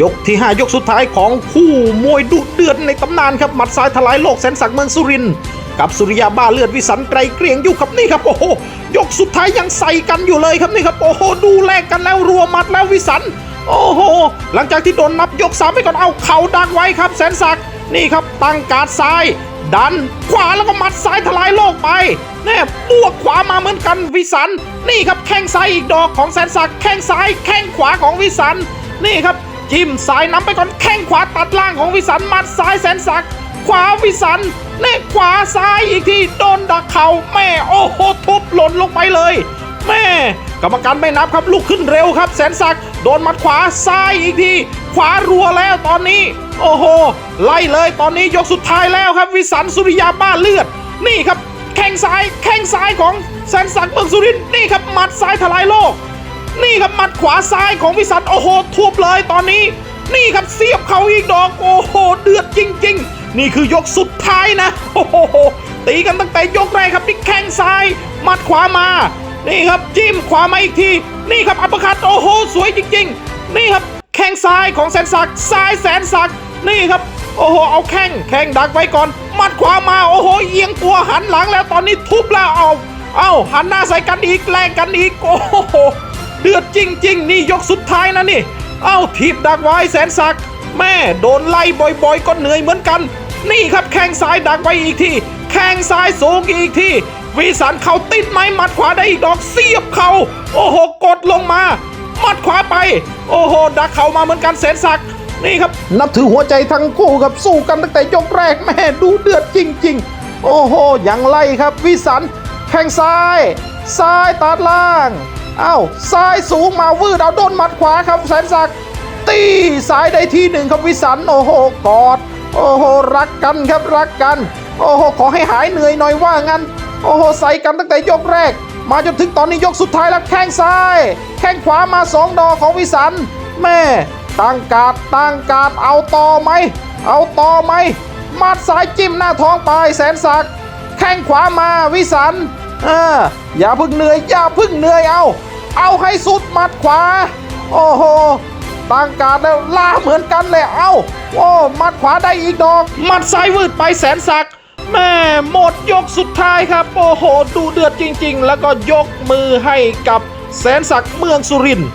ยกที่ 5 ยกสุดท้ายของคู่มวยดุเดือดในตำนานครับหมัดซ้ายทลายโลกแสนศักดิ์เมืองสุรินทร์กับสุริยาบ้าเลือดวิสันไกรเกรียงอยู่ครับนี่ครับโอ้โหยกสุดท้ายยังใส่กันอยู่เลยครับนี่ครับโอ้โหดูแลกกันแล้วรัวหมัดแล้ววิสันโอ้โห หลังจากที่โดนนับยกสามไปก่อนเอาเข่าดักไว้ครับแสนศักดิ์นี่ครับตั้งการดซ้าย ดันขวาแล้วก็หมัดซ้ายทลายโลกไปแน่บวกขวามาเหมือนกันวิสัน นี่ครับแข้งซ้ายอีกดอกของแสนศักดิ์แข้งซ้ายแข้งขวาของวิสัน นี่ครับ จิ้มซ้ายนำไปก่อนแข้งขวาตัดล่างของวิสันมัดซ้ายแสนศักดิ์ขวาวิสันเน่ขวาซ้ายอีกทีโดนดักเข่าแม่โอ้โหทุบหล่นลงไปเลย แม่กรรมการไม่นับครับลุกขึ้นเร็วครับ แสนศักดิ์โดนมัดขวาซ้ายอีกที ขวารัวแล้วตอนนี้ โอ้โห ไล่เลยตอนนี้ยกสุดท้ายแล้วครับ วิสันสุริยาบ้าเลือด นี่ครับแข้งซ้ายแข้งซ้ายของแสนศักดิ์เมืองสุรินนี่ครับหมัดซ้ายทลายโลก นี่ครับหมัดขวาซ้ายของวิสันโอ้โหทุบเลยตอนนี้ นี่ครับเสียบเขาอีกดอกโอ้โหเดือดจริง ๆ นี่คือยกสุดท้ายนะโอ้โหตีกันตั้งแต่ยกแรกครับนี่แข้งซ้ายหมัดขวามา นี่ครับจิ้มขวามาอีกที นี่ครับอัปเปอร์คัตโอ้โหสวยจริง ๆ นี่ครับแข้งซ้ายของแสนศักดิ์ซ้ายแสนศักดิ์นี่ครับโอ้โห เอาแข้ง แข้งดักไว้ก่อน มัดขวามา โอ้โห เอียงตัวหันหลังแล้ว ตอนนี้ทุบแล้ว เอา เอาหันหน้าใส่กันอีกแลกกันอีก โอ้โห เดือดจริง ๆ นี่ยกสุดท้ายนะนี่ เอ้าทีบดักไว้แสนศักดิ์แม่โดนไล่บ่อยๆ ก็เหนื่อยเหมือนกัน นี่ครับแข้งซ้ายดักไว้อีกทีแข้งซ้ายสูงอีกทีวิสันเข่าติดไม้หมัดขวาได้อีกดอกเสียบเข่าโอ้โหกดลงมาหมัดขวาไป โอ้โหดักเข่ามาเหมือนกันแสนศักดิ์นี่ครับ นับถือหัวใจทั้งคู่ครับสู้กันตั้งแต่ยกแรกแม่ดูเดือดจริง ๆ โอ้โหยังไล่ครับวิสันแข้งซ้าย ซ้ายตัดล่าง อ้าซ้ายสูงมาวืดเอาโดนหมัดขวาครับแสนศักดิ์ตีซ้ายได้ที่หนึ่งครับวิสันโอ้โหกอดโอ้โหรักกันครับรักกัน โอ้โหขอให้หายเหนื่อยหน่อยว่างั้น โอ้โหใส่กันตั้งแต่ยกแรก มาจนถึงตอนนี้ยกสุดท้ายแล้วแข้งซ้าย แข้งขวามาสองดอของวิสันแม่ตั้งการดตั้งการดเอาต่อไหมเอาต่อไหมมัดซ้ายจิ้มหน้าท้องไปแสนศักดิ์แข้งขวามาวิสันเอออย่าพึ่งเหนื่อยอย่าพึ่งเหนื่อยเอา เอาให้สุดหมัดขวา โอ้โหตั้งการดแล้วลาเหมือนกันเลยเอาโอ้หมัดขวาได้อีกดอกหมัดซ้ายวืดไปแสนสัก แม่หมดยกสุดท้ายครับ โอ้โห ดูเดือดจริง ๆ แล้วก็ยกมือให้กับแสนสักเมืองสุรินทร์